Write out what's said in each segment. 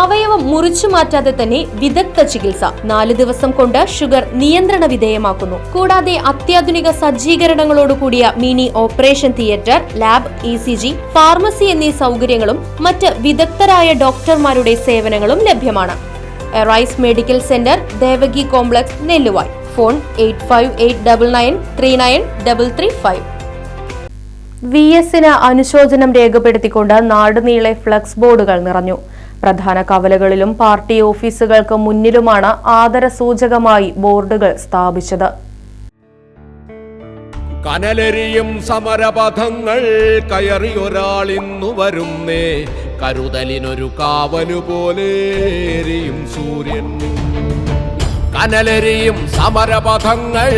അവയവം മുറിച്ചു മാറ്റാതെ തന്നെ വിദഗ്ധ ചികിത്സ. നാല് ദിവസം കൊണ്ട് ഷുഗർ നിയന്ത്രണ വിധേയമാക്കുന്നു. കൂടാതെ അത്യാധുനിക സജ്ജീകരണങ്ങളോടുകൂടിയ mini operation theatre lab E C G pharmacy എന്നീ സൗകര്യങ്ങളും മറ്റ് വിദഗ്ധരായ ഡോക്ടർമാരുടെ സേവനങ്ങളും ലഭ്യമാണ്. Arise medical centre Devaki complex Nelluvai. Phone eight five eight double nine three nine double three five. V എസിന് അനുശോചനം രേഖപ്പെടുത്തിക്കൊണ്ട് നാടുനീളെ ഫ്ലക്സ് ബോർഡുകൾ നിറഞ്ഞു. പ്രധാന കവലകളിലും പാർട്ടി ഓഫീസുകൾക്ക് മുന്നിലുമാണ് ആദരസൂചകമായി ബോർഡുകൾ സ്ഥാപിച്ചത്. കനലെറിയും സമരപഥങ്ങൾ കയറിയൊരാളിന്നു വരുന്നേ. കരുതലിനൊരു കാവലു പോലെ എരിയും സൂര്യൻ. കനലെറിയും സമരപഥങ്ങൾ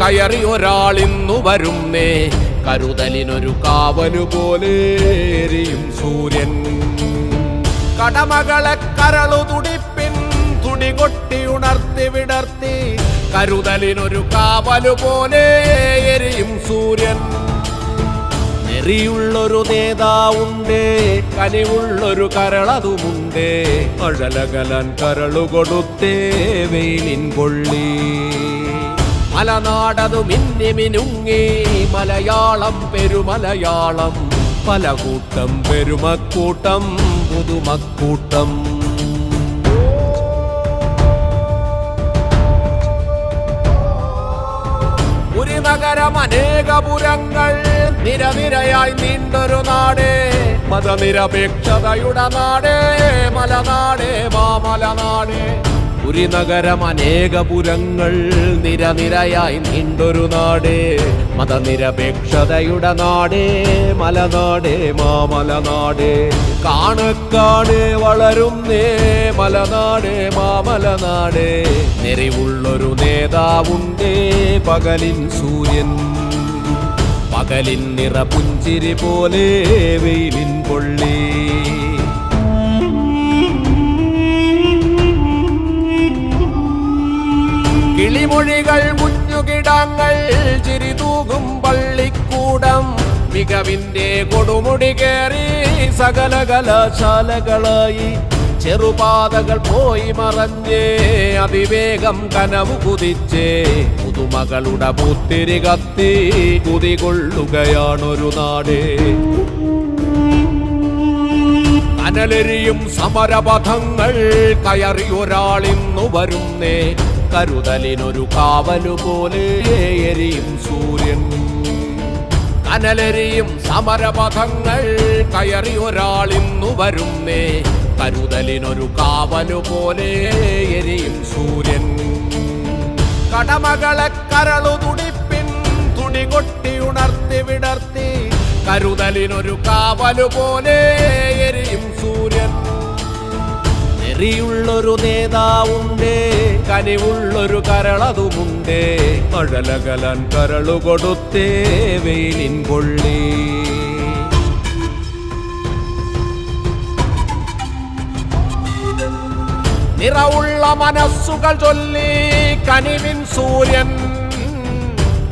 കയറിയൊരാളിന്നു വരുന്നേ. കരുതലിനൊരു കാവലു പോലെ എരിയും സൂര്യൻ. കടമകളെ കരളു തുടിപ്പിൻ തുടി കൊട്ടി ഉണർത്തി വിടർത്തി. കരുതലിനൊരു കാവലു പോലെ എരിയും സൂര്യൻ. നെറിയുള്ളൊരു നേതാവുണ്ടേ കനിവുള്ളൊരു കരളതുമുണ്ടേ. അഴലകലൻ കരളുകൊടുത്തേ വെയിലിൻ കൊള്ളി. മലനാടതു മിന്നി മിനുങ്ങി മലയാളം പെരുമലയാളം. പല കൂട്ടം പെരുമക്കൂട്ടം പുതുമക്കൂട്ടം. ഒരു നഗരം അനേകപുരങ്ങൾ നിരനിരയായി നീണ്ടൊരു നാട്. മതനിരപേക്ഷതയുടെ നാട് മലനാട് മാമലനാട്. ഒരു നഗരം അനേകപുരങ്ങൾ നിരനിരയായി നീണ്ടൊരു നാട് മതനിരപേക്ഷതയുടെ നാട് മലനാട് മാമലനാട്. കാണക്കാട് വളരുന്നേ മലനാട് മാമലനാടേ. നെറിവുള്ളൊരു നേതാവുണ്ടേ പകലിൻ സൂര്യൻ. പകലിൻ നിറപുഞ്ചിരി പോലെ വെയിലിൻ പൊള്ളി. കിളിമൊഴികൾ കുഞ്ഞുകിടങ്ങൾ ചിരിതൂകും പള്ളിക്കൂടം. മികവിന്റെ കൊടുമുടി കയറി സകല കലാശാലകളായി. ചെറുപാതകൾ പോയി മറഞ്ഞേ അതിവേഗം കനവ് കുതിച്ചേ പുതുമകളുടെ പുത്തിരി കത്തി കുതികൊള്ളുകയാണൊരു നാട്. കനലെരിയും സമരപഥങ്ങൾ കയറി ഒരാളിന്നു വരുന്നേ. കരുതലിനൊരു കാവലുപോലെ എരിയും സൂര്യൻ. കനലെരിയും സമരപഥങ്ങൾ കയറി ഒരാളിന്നു വരുന്നേ. കരുതലിനൊരു കാവലുപോലെ എരിയും സൂര്യൻ. കടമകളെ കരളു തുടിപ്പിൻ തുടി കൊട്ടി ഉണർത്തി വിടർത്തി. കരുതലിനൊരു കാവലുപോലെ എരിയും സൂര്യൻ. എറിയുള്ളൊരു നേതാവുണ്ടേ കനിവുള്ളൊരു കരളതുമുണ്ടേ. മുന്തേ കരളു കൊടുത്തേ വെയിലിൻ കൊള്ളി. നിറവുള്ള മനസ്സുകൾ ചൊല്ലി കനിവിൻ സൂര്യൻ.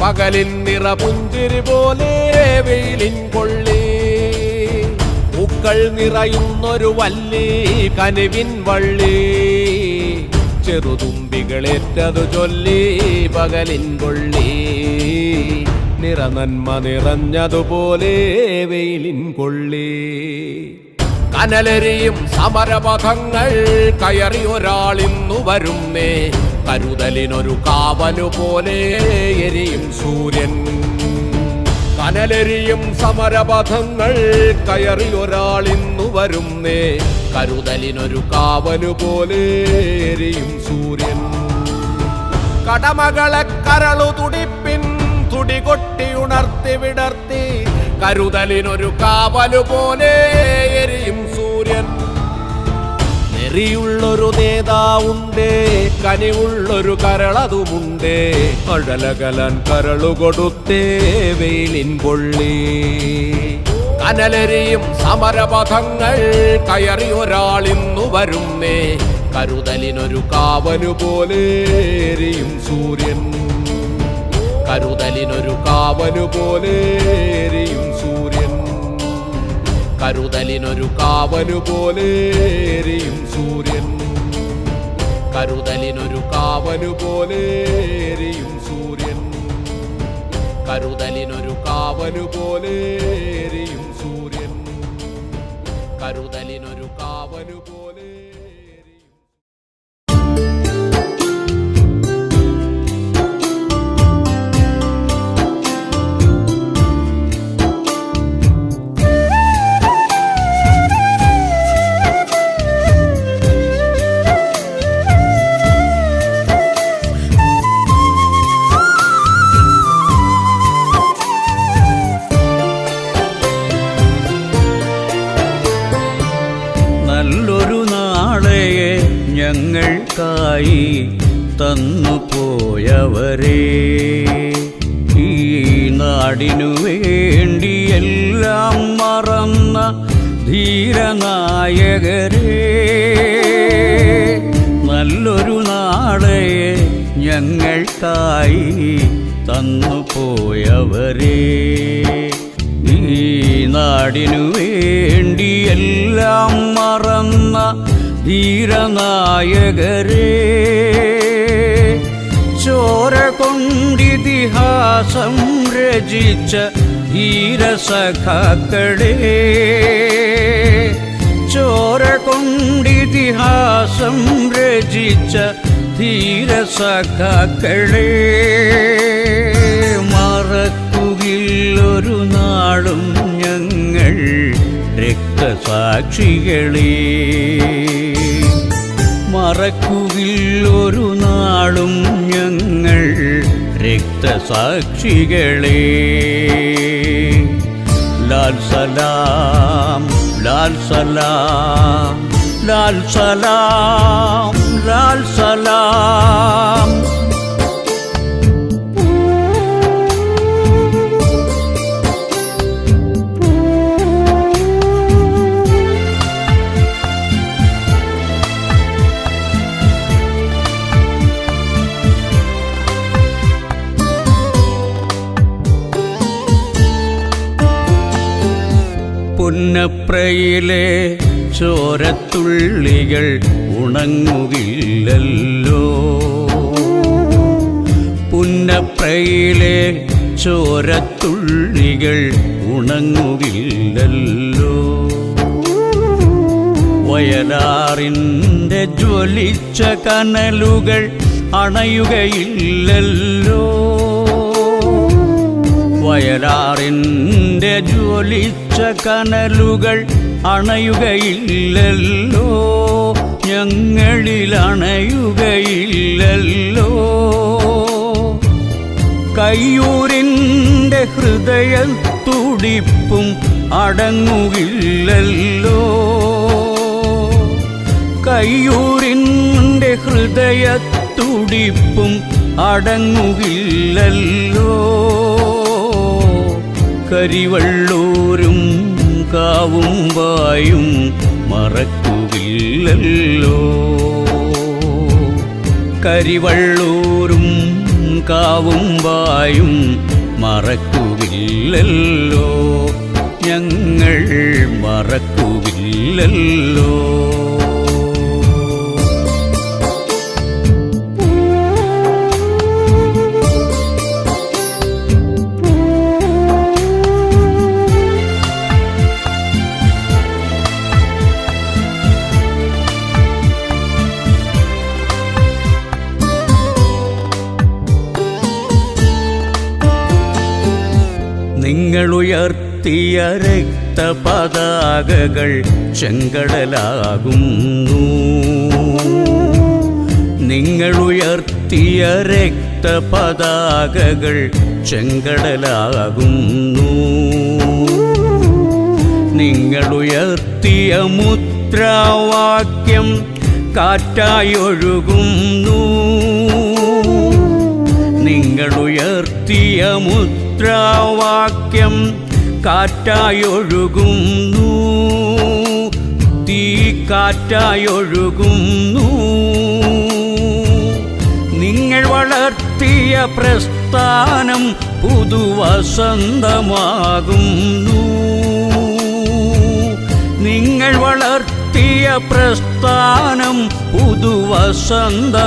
പകലിൻ നിറപുഞ്ചിരി പോലെ വെയിലിൻ കൊള്ളി. പൂക്കൾ നിറയുന്നൊരു വല്ലി കനിവിൻ വള്ളി. ചെറുതുമ്പികളേറ്റതു ചൊല്ലി പകലിൻ കൊള്ളി. നിറനന്മ നിറഞ്ഞതുപോലെ വെയിലിൻ കൊള്ളി. കനലരിയും സമരപഥങ്ങൾ കയറി ഒരാളിന്നു വരുന്നേ. കരുതലിനൊരു കാവലു പോലെ എരിയും സൂര്യൻ കനലെരിയും സമരപഥങ്ങൾ കയറി ഒരാളിന്നു വരുന്നേ. കരുതലിനൊരു കാവലു പോലെ എരിയും സൂര്യൻ. കടമകളെ കരളു തുടിപ്പിൻ തുടി കൊട്ടി ഉണർത്തി വിടർത്തി. കരുതലിനൊരു കാവലു പോലെ എരിയും സൂര്യൻ. നെറിയുള്ളൊരു നേതാവുണ്ടേ കനിവുള്ളൊരു കരളതുമുണ്ടേ കടലകലൻ കരളുകൊടുത്തേ വെയിലിൻ പൊള്ളി. കനലരിയും സമരപഥങ്ങൾ കയറി ഒരാളിന്നു വരുന്നേ കരുതലിനൊരു കാവലു പോലെ എരിയും സൂര്യൻ. കരുതലിനൊരു കാവലു പോലെ എരിയും കരുതലിനൊരു കാവലുപോലെ എരിയും സൂര്യൻ. കരുതലിനൊരു കാവലുപോലെ എരിയും സൂര്യൻ. കരുതലിനൊരു കാവലുപോലെ എരിയും സൂര്യൻ. കരുതലിനൊരു കാവലു ഞങ്ങൾക്കായി തന്നു പോയവരെ. ഈ നാടിനു വേണ്ടി എല്ലാം മറന്ന ധീരനായകരെ. നല്ലൊരു നാളെയെ ഞങ്ങൾക്കായി തന്നു പോയവരെ. ഈ നാടിനു വേണ്ടി എല്ലാം മറന്ന ധീരനായകരെ. ചോര കൊണ്ടിതിഹാസം രചിച്ച ധീരസഖാക്കളേ. ചോര കൊണ്ടിതിഹാസം രചിച്ച ധീരസഖാക്കളേ. മറക്കുകില്ലൊരു നാളും ഞങ്ങൾ രക്തസാക്ഷികളെ. മറക്കുകില്ലൊരു നാളും ഞങ്ങൾ രക്തസാക്ഷികളെ. ലാൽ സലാം ലാൽ സലാം ലാൽ സലാം ലാൽ സലാം. പുന്നപ്രയിലെ ചോരത്തുള്ളികൾ ഉണങ്ങുകയില്ലല്ലോ പുന്നപ്രയിലെ ചോരത്തുള്ളികൾ ഉണങ്ങുകയില്ലല്ലോ വയലാറിന്റെ ജ്വലിച്ച കനലുകൾ അണയുകയില്ലല്ലോ. വയലാറിന്റെ ജ്വലിച്ച കനലുകൾ അണയുകയില്ലല്ലോ. ഞങ്ങളിൽ അണയുകയില്ലല്ലോ. കയ്യൂരിന്റെ ഹൃദയ തുടിപ്പും അടങ്ങുകില്ലല്ലോ. കയ്യൂരിന്റെ ഹൃദയ തുടിപ്പും അടങ്ങുകില്ലല്ലോ. കരിവള്ളൂരും കാവും വായും മറക്കുകില്ലല്ലോ കരിവള്ളൂരും കാവും വായും മറക്കുകില്ലല്ലോ ഞങ്ങൾ മറക്കുകില്ലല്ലോ നിങ്ങളുയർത്തിയ രക്തപതാകകൾ ചെങ്കടലാകുന്നു. നിങ്ങൾ ഉയർത്തിയ രക്തപതാകകൾ ചെങ്കടലാകുന്നു. നിങ്ങൾ ഉയർത്തിയ മുദ്രാവാക്യം കാറ്റായി ഒഴുകുന്നു. നിങ്ങളുയർത്തിയ മുദ്രാവാക്യം കാറ്റായൊഴുകുന്നു. തീ കാറ്റായൊഴുകുന്നു. നിങ്ങൾ വളർത്തിയ പ്രസ്ഥാനം പുതുവസന്തമാകുന്നു. നിങ്ങൾ വളർത്തിയ പ്രസ്ഥാനം പുതുവസന്തമാകുന്നു.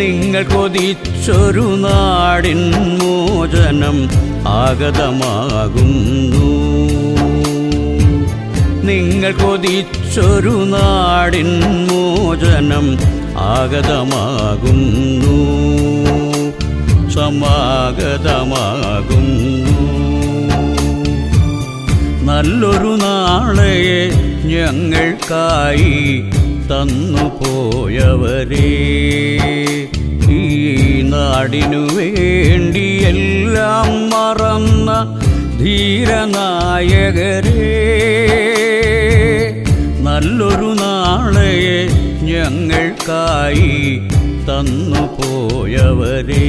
നിങ്ങൾ കൊതിച്ചൊരു നാടിൻ മോചനം ആഗതമാകുന്നു. നിങ്ങൾ കൊതിച്ചൊരു നാടിൻ മോചനം ആഗതമാകുന്നു. സമാഗതമാകുന്നു. നല്ലൊരു നാളെ ഞങ്ങൾക്കായി തന്നു പോയവരെ ഈ നാടിനു വേണ്ടി എല്ലാം മറന്ന ധീരനായകരെ നല്ലൊരു നാളെ ഞങ്ങൾക്കായി തന്നു പോയവരേ.